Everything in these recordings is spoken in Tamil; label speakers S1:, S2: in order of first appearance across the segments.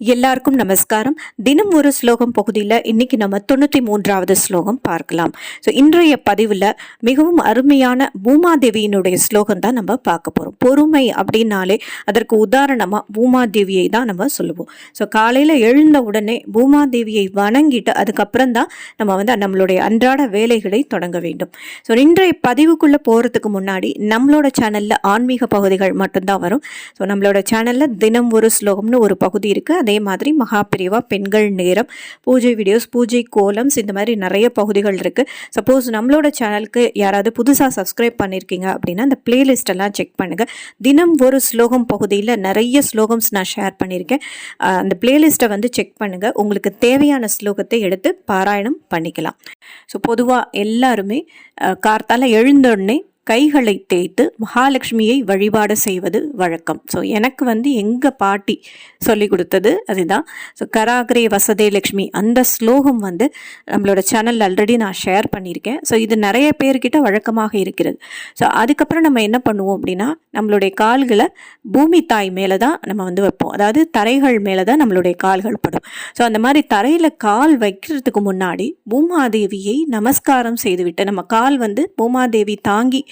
S1: எல்லாருக்கும் நமஸ்காரம். தினம் ஒரு ஸ்லோகம் பகுதியில் இன்னைக்கு நம்ம தொண்ணூற்றி மூன்றாவது ஸ்லோகம் பார்க்கலாம். ஸோ இன்றைய பதிவில் மிகவும் அருமையான பூமாதேவியினுடைய ஸ்லோகம் தான் நம்ம பார்க்க போகிறோம் பொறுமை அப்படின்னாலே அதற்கு உதாரணமாக பூமாதேவியை தான் நம்ம சொல்லுவோம். ஸோ காலையில் எழுந்த உடனே பூமாதேவியை வணங்கிட்டு அதுக்கப்புறம் தான் நம்ம வந்து நம்மளுடைய அன்றாட வேலைகளை தொடங்க வேண்டும். ஸோ இன்றைய பதிவுக்குள்ளே போகிறதுக்கு முன்னாடி நம்மளோட சேனலில் ஆன்மீக பகுதிகள் மட்டும்தான் வரும். ஸோ நம்மளோட சேனலில் தினம் ஒரு ஸ்லோகம்னு ஒரு பகுதி இருக்குது அதே மாதிரி மகாபிரிவா பெண்கள் நேரம் பூஜை வீடியோஸ் பூஜை கோலம்ஸ் இந்த மாதிரி நிறைய பகுதிகள் இருக்குது சப்போஸ் நம்மளோட சேனலுக்கு யாராவது புதுசாக சப்ஸ்கிரைப் பண்ணியிருக்கீங்க அப்படின்னா அந்த பிளேலிஸ்டெல்லாம் செக் பண்ணுங்கள் தினம் ஒரு ஸ்லோகம் பகுதியில் நிறைய ஸ்லோகம்ஸ் நான் ஷேர் பண்ணியிருக்கேன் அந்த பிளேலிஸ்ட்டை வந்து செக் பண்ணுங்கள் உங்களுக்கு தேவையான ஸ்லோகத்தை எடுத்து பாராயணம் பண்ணிக்கலாம். ஸோ பொதுவாக எல்லாருமே கார்த்தால் எழுந்தோடனே கைகளை தேய்த்து மகாலட்சுமியை வழிபாடு செய்வது வழக்கம். ஸோ எனக்கு வந்து எங்கள் பாட்டி சொல்லி கொடுத்தது அதுதான். ஸோ கராகரே வசதே லக்ஷ்மி அந்த ஸ்லோகம் வந்து நம்மளோட சேனல் ஆல்ரெடி நான் ஷேர் பண்ணியிருக்கேன். ஸோ இது நிறைய பேர்கிட்ட வழக்கமாக இருக்கிறது. ஸோ அதுக்கப்புறம் நம்ம என்ன பண்ணுவோம் அப்படின்னா நம்மளுடைய கால்களை பூமி தாய் மேலே தான் நம்ம வந்து வைப்போம். அதாவது தரைகள் மேலே தான் நம்மளுடைய கால்கள் படும். ஸோ அந்த மாதிரி தரையில் கால் வைக்கிறதுக்கு முன்னாடி பூமாதேவியை நமஸ்காரம் செய்துவிட்டு நம்ம கால் வந்து பூமாதேவி தாங்கி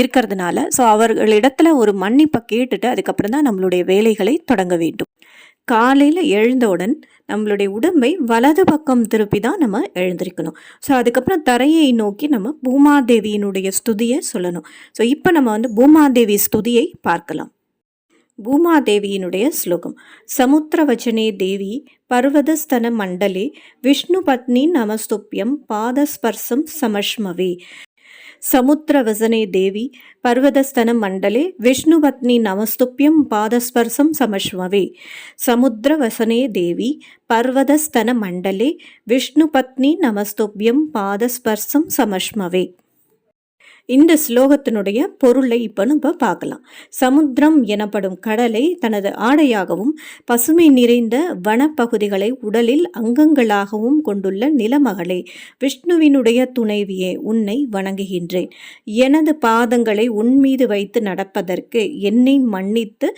S1: இருக்கிறதுனால. ஸோ அவர்களிடத்துல ஒரு மன்னிப்பை கேட்டுட்டு அதுக்கப்புறம் தான் நம்மளுடைய வேலைகளை தொடங்க வேண்டும். காலையில் எழுந்தவுடன் நம்மளுடைய உடம்பை வலது பக்கம் திருப்பி தான் நம்ம எழுந்திருக்கணும். ஸோ அதுக்கப்புறம் தரையை நோக்கி நம்ம பூமாதேவியினுடைய ஸ்துதியை சொல்லணும். ஸோ இப்போ நம்ம வந்து பூமாதேவி ஸ்துதியை பார்க்கலாம். பூமாதேவியினுடைய ஸ்லோகம். சமுத்திரவச்சனே தேவி பர்வதஸ்தன மண்டலே விஷ்ணு பத்னி நமஸ்துப்யம் பாதஸ்பர்சம் சமஷ்மவே. சமுத்திரவசனே தேவி பர்வதஸ்தன மண்டலே விஷ்ணுபத்னி நமஸ்துப்யம் பாதஸ்பர்சம் சமஷ்மவே சமுத்திரவசனே தேவி பர்வதஸ்தன மண்டலே விஷ்ணுபத்னி நமஸ்துப்யம் பாதஸ்பர்சம் சமஷ்மவே. இந்த ஸ்லோகத்தினுடைய பொருளை இப்போ நம்ம பார்க்கலாம். சமுத்திரம் எனப்படும் கடலை தனது ஆடையாகவும் பசுமை நிறைந்த வனப்பகுதிகளை உடலில் அங்கங்களாகவும் கொண்டுள்ள நிலமகளே விஷ்ணுவினுடைய துணைவியே உன்னை வணங்குகின்றேன். எனது பாதங்களை உன் மீது வைத்து நடப்பதற்கு என்னை மன்னித்து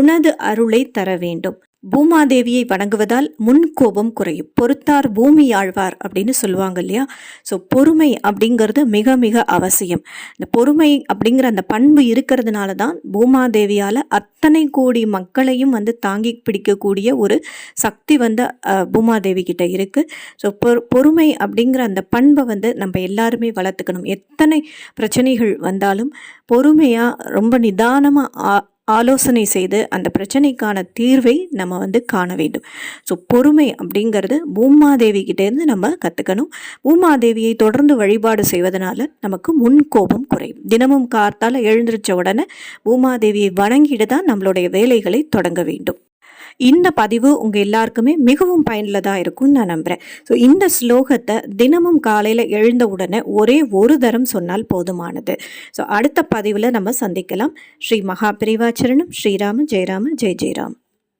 S1: உனது அருளை தர வேண்டும் பூமாதேவியை வணங்குவதால் முன் கோபம் குறையும். பொறுத்தார் பூமி ஆழ்வார் அப்படின்னு சொல்லுவாங்க இல்லையா? ஸோ பொறுமை அப்படிங்கிறது மிக மிக அவசியம். இந்த பொறுமை அப்படிங்கிற அந்த பண்பு இருக்கிறதுனால தான் பூமாதேவியால் அத்தனை கோடி மக்களையும் வந்து தாங்கி பிடிக்கக்கூடிய ஒரு சக்தி வந்து பூமாதேவி கிட்ட இருக்குது ஸோ பொறு பொறுமை அப்படிங்கிற அந்த பண்பை வந்து நம்ம எல்லாருமே வளர்த்துக்கணும். எத்தனை பிரச்சனைகள் வந்தாலும் பொறுமையாக ரொம்ப நிதானமாக ஆலோசனை செய்து அந்த பிரச்சனைக்கான தீர்வை நம்ம வந்து காண வேண்டும். ஸோ பொறுமை அப்படிங்கிறது பூமாதேவி கிட்டேருந்து நம்ம கற்றுக்கணும் பூமாதேவியை தொடர்ந்து வழிபாடு செய்வதனால நமக்கு முன் கோபம் குறையும். தினமும் கார்த்தால் எழுந்திருச்ச உடனே பூமாதேவியை வணங்கிட்டு தான் நம்மளுடைய வேலைகளை தொடங்க வேண்டும். இந்த பதிவு உங்கள் எல்லாருக்குமே மிகவும் பயனுள்ளதாக இருக்கும்னு நான் நம்புகிறேன் ஸோ இந்த ஸ்லோகத்தை தினமும் காலையில் எழுந்த உடனே ஒரே ஒரு தரம் சொன்னால் போதுமானது. ஸோ அடுத்த பதிவில் நம்ம சந்திக்கலாம். ஸ்ரீ மகாபிரிவாச்சரணம். ஸ்ரீராம ஜெயராம ஜெய் ஜெயராம்.